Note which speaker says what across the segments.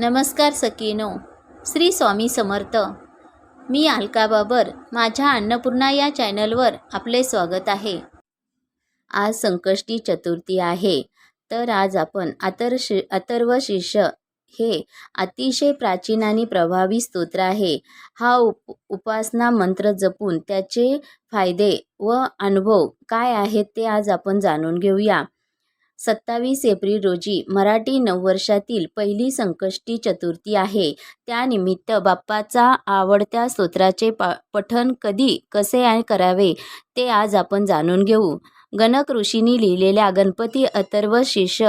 Speaker 1: नमस्कार सकीनो. श्री स्वामी समर्थ. मी अलका बाबर माझ्या अन्नपूर्णा या चॅनलवर आपले स्वागत आहे. आज संकष्टी चतुर्थी आहे. तर आज आपण अतर शि अथर्व शीर्ष हे अतिशय प्राचीन आणि प्रभावी स्तोत्र आहे. हा उप उपासना मंत्र जपून त्याचे फायदे व अनुभव काय आहेत ते आज आपण जाणून घेऊया. सत्तावीस एप्रिल रोजी मराठी नववर्षातील पहिली संकष्टी चतुर्थी आहे. त्यानिमित्त बाप्पाचा आवडत्या स्तोत्राचे पा पठण कधी कसे करावे ते आज आपण जाणून घेऊ. गणक ऋषींनी लिहिलेल्या गणपती अथर्व शीर्ष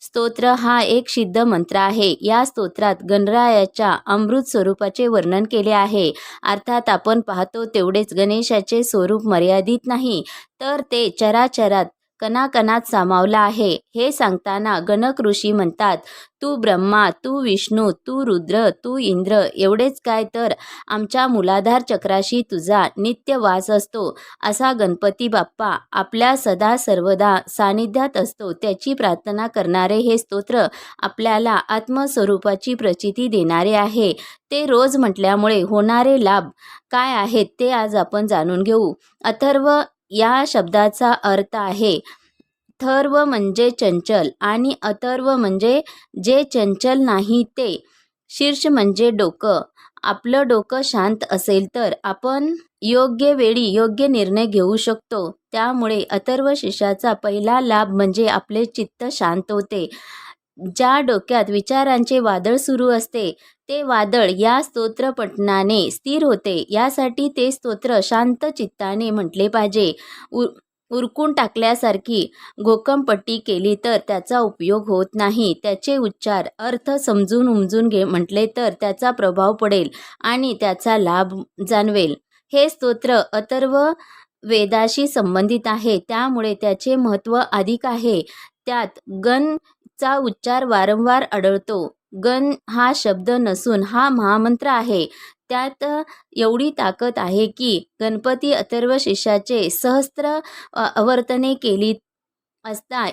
Speaker 1: स्तोत्र हा एक सिद्ध मंत्र आहे. या स्तोत्रात गणरायाच्या अमृत स्वरूपाचे वर्णन केले आहे. अर्थात आपण पाहतो तेवढेच गणेशाचे स्वरूप मर्यादित नाही तर ते चराचरात कणाकणात सामावला आहे. हे सांगताना गणक ऋषी म्हणतात तू ब्रह्मा तू विष्णू तू रुद्र तू इंद्र एवढेच काय तर आमच्या मुलाधार चक्राशी तुझा नित्य वास असतो. असा गणपती बाप्पा आपल्या सदा सर्वदा सानिध्यात असतो. त्याची प्रार्थना करणारे हे स्तोत्र आपल्याला आत्मस्वरूपाची प्रचिती देणारे आहे. ते रोज म्हटल्यामुळे होणारे लाभ काय आहेत ते आज आपण जाणून घेऊ. अथर्व या शब्दाचा अर्थ आहे थर्व म्हणजे चंचल आणि अथर्व म्हणजे जे चंचल नाही ते. शीर्ष म्हणजे डोकं. आपलं डोकं शांत असेल तर आपण योग्य वेळी योग्य निर्णय घेऊ शकतो. त्यामुळे अथर्व शिष्याचा पहिला लाभ म्हणजे आपले चित्त शांत होते. ज्या डोक्यात विचारांचे वादळ सुरू असते ते वादळ या स्तोत्रपठणाने स्थिर होते. यासाठी ते स्तोत्र शांत चित्ताने म्हटले पाहिजे. उ उरकून टाकल्यासारखी घोकमपट्टी केली तर त्याचा उपयोग होत नाही. त्याचे उच्चार अर्थ समजून उमजून घे म्हटले तर त्याचा प्रभाव पडेल आणि त्याचा लाभ जाणवेल. हे स्तोत्र अथर्व वेदाशी संबंधित आहे. त्यामुळे त्याचे महत्त्व अधिक आहे. त्यात गण चा उच्चार वारंवार आढळतो. गण हा शब्द नसून हा महामंत्र आहे. त्यात एवढी ताकद आहे की गणपती अथर्व शिष्याचे सहस्त्र आवर्तने केली असता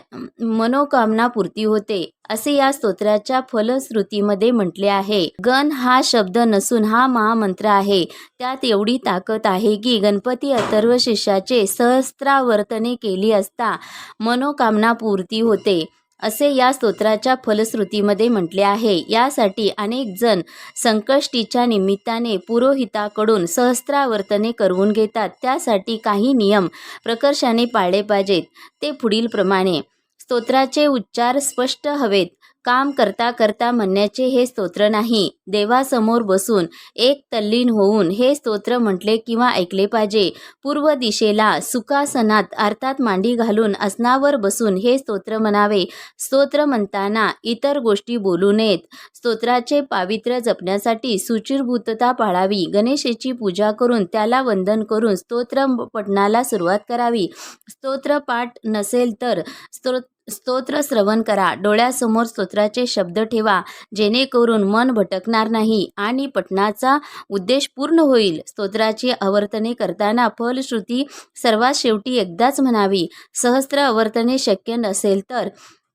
Speaker 1: मनोकामना पूर्ती होते असे या स्तोत्राच्या फलश्रुतीमध्ये म्हटले आहे. गण हा शब्द नसून हा महामंत्र आहे. त्यात एवढी ताकद आहे की गणपती अथर्व शिष्याचे सहस्त्रावर्तने केली असता मनोकामना पूर्ती होते. असे या स्तोत्राच्या फलश्रुतीमध्ये म्हटले आहे. यासाठी अनेक जण संकष्टीच्या निमित्ताने पुरोहिताकडून सहस्त्रावर्तने करवून घेतात. त्यासाठी काही नियम प्रकर्षाने पाळले पाहिजेत. ते पुढीलप्रमाणे. स्तोत्राचे उच्चार स्पष्ट हवेत. काम करता करता म्हणण्याचे हे स्तोत्र नाही. देवासमोर बसून एक तल्लीन होऊन हे स्तोत्र म्हटले किंवा ऐकले पाहिजे. पूर्व दिशेला सुखासनात अर्थात मांडी घालून आसनावर बसून हे स्तोत्र म्हणावे. स्तोत्र म्हणताना इतर गोष्टी बोलू नयेत. स्तोत्राचे पावित्र्य जपण्यासाठी सुचिरभूतता पाळावी. गणेशाची पूजा करून त्याला वंदन करून स्तोत्र पठणाला सुरुवात करावी. स्तोत्रपाठ नसेल तर स्तोत्र स्तोत्र श्रवण करा. डोळ्यासमोर स्तोत्राचे शब्द ठेवा. जेणेकरून मन भटकणार नाही आणि पठणाचा उद्देश पूर्ण होईल. स्तोत्राची आवर्तने करताना फलश्रुती सर्वात शेवटी एकदाच म्हणावी. सहस्त्र आवर्तने शक्य नसेल तर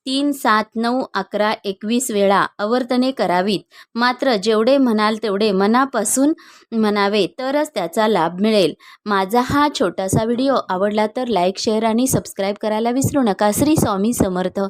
Speaker 1: तीन सात नऊ अकरा एकवीस वेळा आवर्तने करावीत. मात्र जेवढे म्हणाल तेवढे मनापासून म्हणावे तरच त्याचा लाभ मिळेल. माझा हा छोटासा व्हिडिओ आवडला तर लाईक शेअर आणि सबस्क्राईब करायला विसरू नका. श्री स्वामी समर्थ.